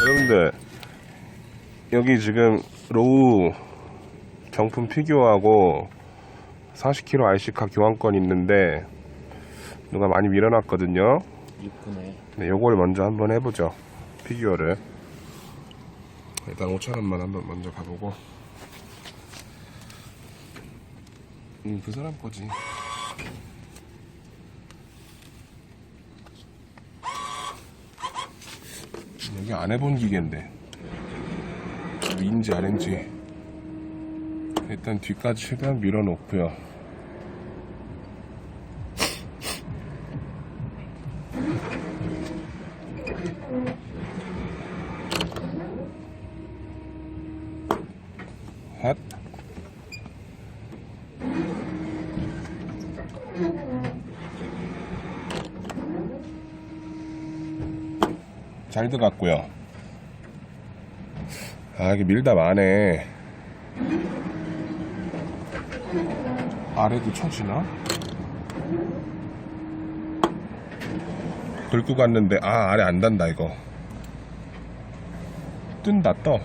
여러분들 여기 지금 로우 경품 피규어하고 40kg RC카 교환권 있는데 누가 많이 밀어놨거든요. 이쁘네. 네, 요걸 먼저 한번 해보죠 피규어를. 일단 5천원만 한번 먼저 가보고 음, 그 사람 거지. 여기 안 해본 기계인데. 위인지 아닌지. 일단 뒤까지 최대한 밀어놓고요. 핫 잘 들어갔고요. 아 이게 밀다 마네. 아래도 쳐지나? 긁고 갔는데 아 아래 안 단다 이거. 뜬다 떠.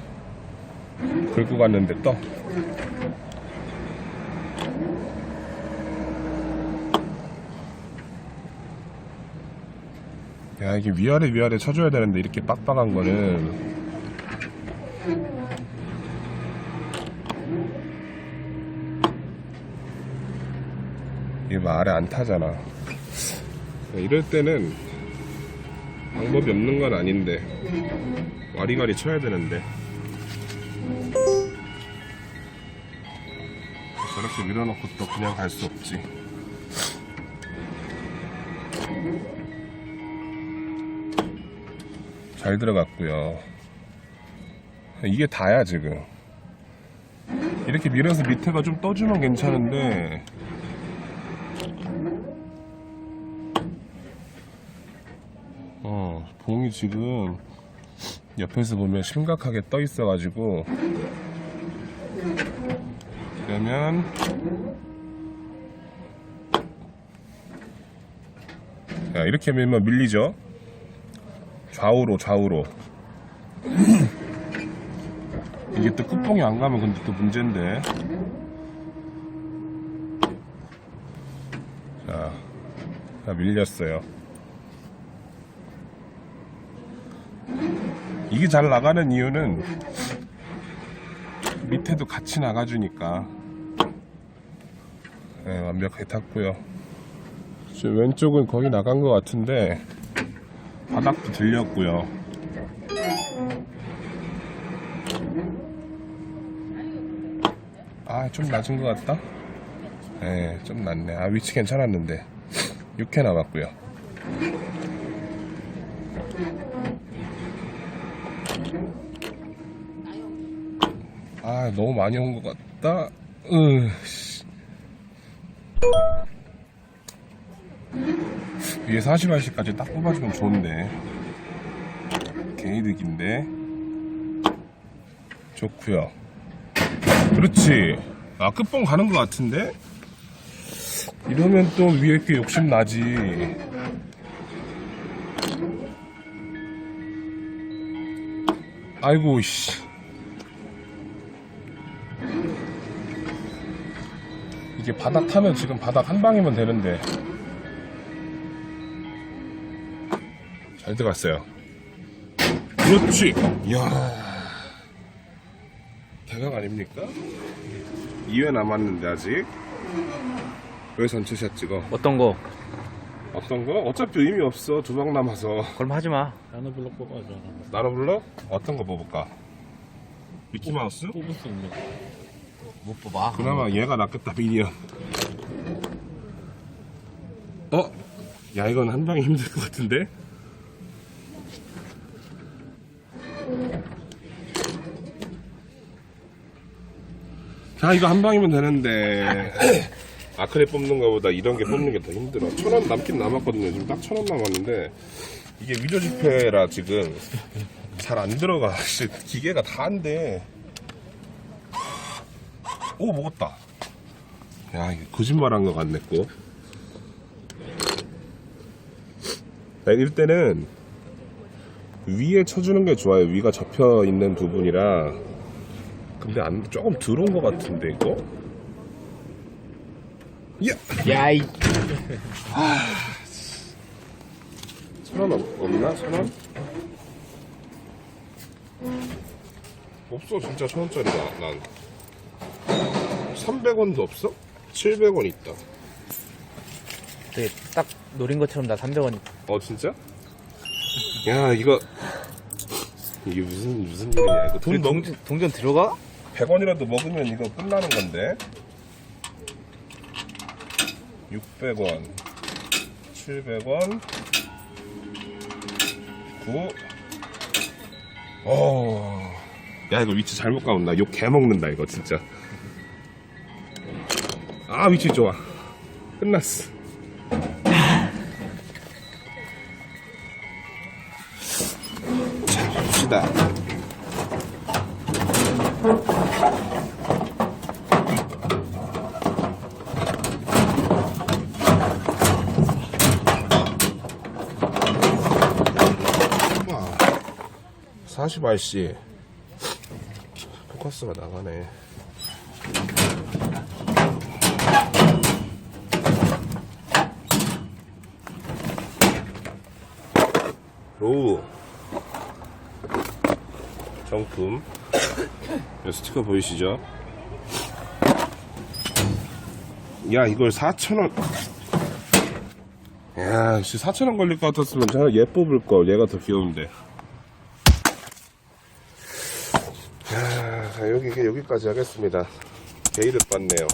긁고 갔는데 떠 야, 이게 위아래 위아래 쳐줘야 되는데, 이렇게 빡빡한 거는. 이게 뭐 아래 안 타잖아. 이럴 때는 방법이 없는 건 아닌데, 와리가리 쳐야 되는데. 저렇게 밀어놓고 또 그냥 갈 수 없지. 잘 들어갔고요. 이게 다야 지금. 이렇게 밀어서 밑에가 좀 떠주면 괜찮은데 어 봉이 지금 옆에서 보면 심각하게 떠 있어 가지고 그러면 자, 이렇게 밀면 밀리죠 좌우로 좌우로. 이게 또 끝봉이 안 가면 근데 또 문제인데. 자, 자 밀렸어요. 이게 잘 나가는 이유는 밑에도 같이 나가주니까. 네, 완벽하게 탔고요. 왼쪽은 거의 나간 것 같은데 바닥도 들렸고요. 아, 좀 낮은 것 같다? 네, 좀 낮네. 아, 위치 괜찮았는데. 6회 남았고요. 아, 너무 많이 온 것 같다. 으, 씨. 위에 40알씨까지 딱 뽑아주면 좋은데. 개이득인데. 좋구요. 그렇지. 아 끝봉 가는 것 같은데? 이러면 또 위에 게 욕심 나지. 아이고 씨. 이게 바닥 타면 지금 바닥 한 방이면 되는데 잘 들어갔어요. 그렇지. 이야. 대각 아닙니까? 2회 남았는데 아직. 왜 전체샷 찍어? 어떤 거? 어떤 거? 어차피 의미 없어. 두 방 남아서. 그럼 하지 마. 나노 블록 뽑아줘. 나로 불러? 어떤 거 뽑을까? 미키마우스? 뽑을 수 있는. 못 뽑아. 그나마 얘가 낫겠다, 미니언. 어? 야, 이건 한 방에 힘들 것 같은데? 자, 이거 한 방이면 되는데. 아크릴 뽑는 거보다 이런 게 뽑는 게 더 힘들어. 천 원 남긴 남았거든요. 지금 딱 천 원 남았는데. 이게 위조 지폐라 지금 잘 안 들어가. 씨, 기계가 다 안 돼. 오 먹었다 야 이게 거짓말한 것 같네 꼭난 이때는 위에 쳐주는 게 좋아요. 위가 접혀 있는 부분이라. 근데 안 조금 들어온 것 같은데 이거? 야! 야이. 천원 없나? 천 원? 없어 진짜 천 원짜리다 난. 300원도 없어? 700원 있다. 되게 딱 노린 것처럼 나 300원 어 진짜? 야 이거 이게 무슨 무슨 일이야 이거. 돈 동전, 동전 들어가? 100원이라도 먹으면 이거 끝나는 건데. 600원 700원 9 어. 야 이거 위치 잘못 가온다. 욕 개먹는다 이거 진짜. 아 위치 좋아. 끝났어 자 봅시다. 와, 40RC 포커스가 나가네. 로우 정품 이 스티커 보이시죠? 야 이걸 4,000원 야, 씨 4,000원 걸릴 것 같았으면 제가 얘 뽑을 걸. 얘가 더 귀여운데. 야, 자, 여기, 여기까지 하겠습니다. 게이드 봤네요.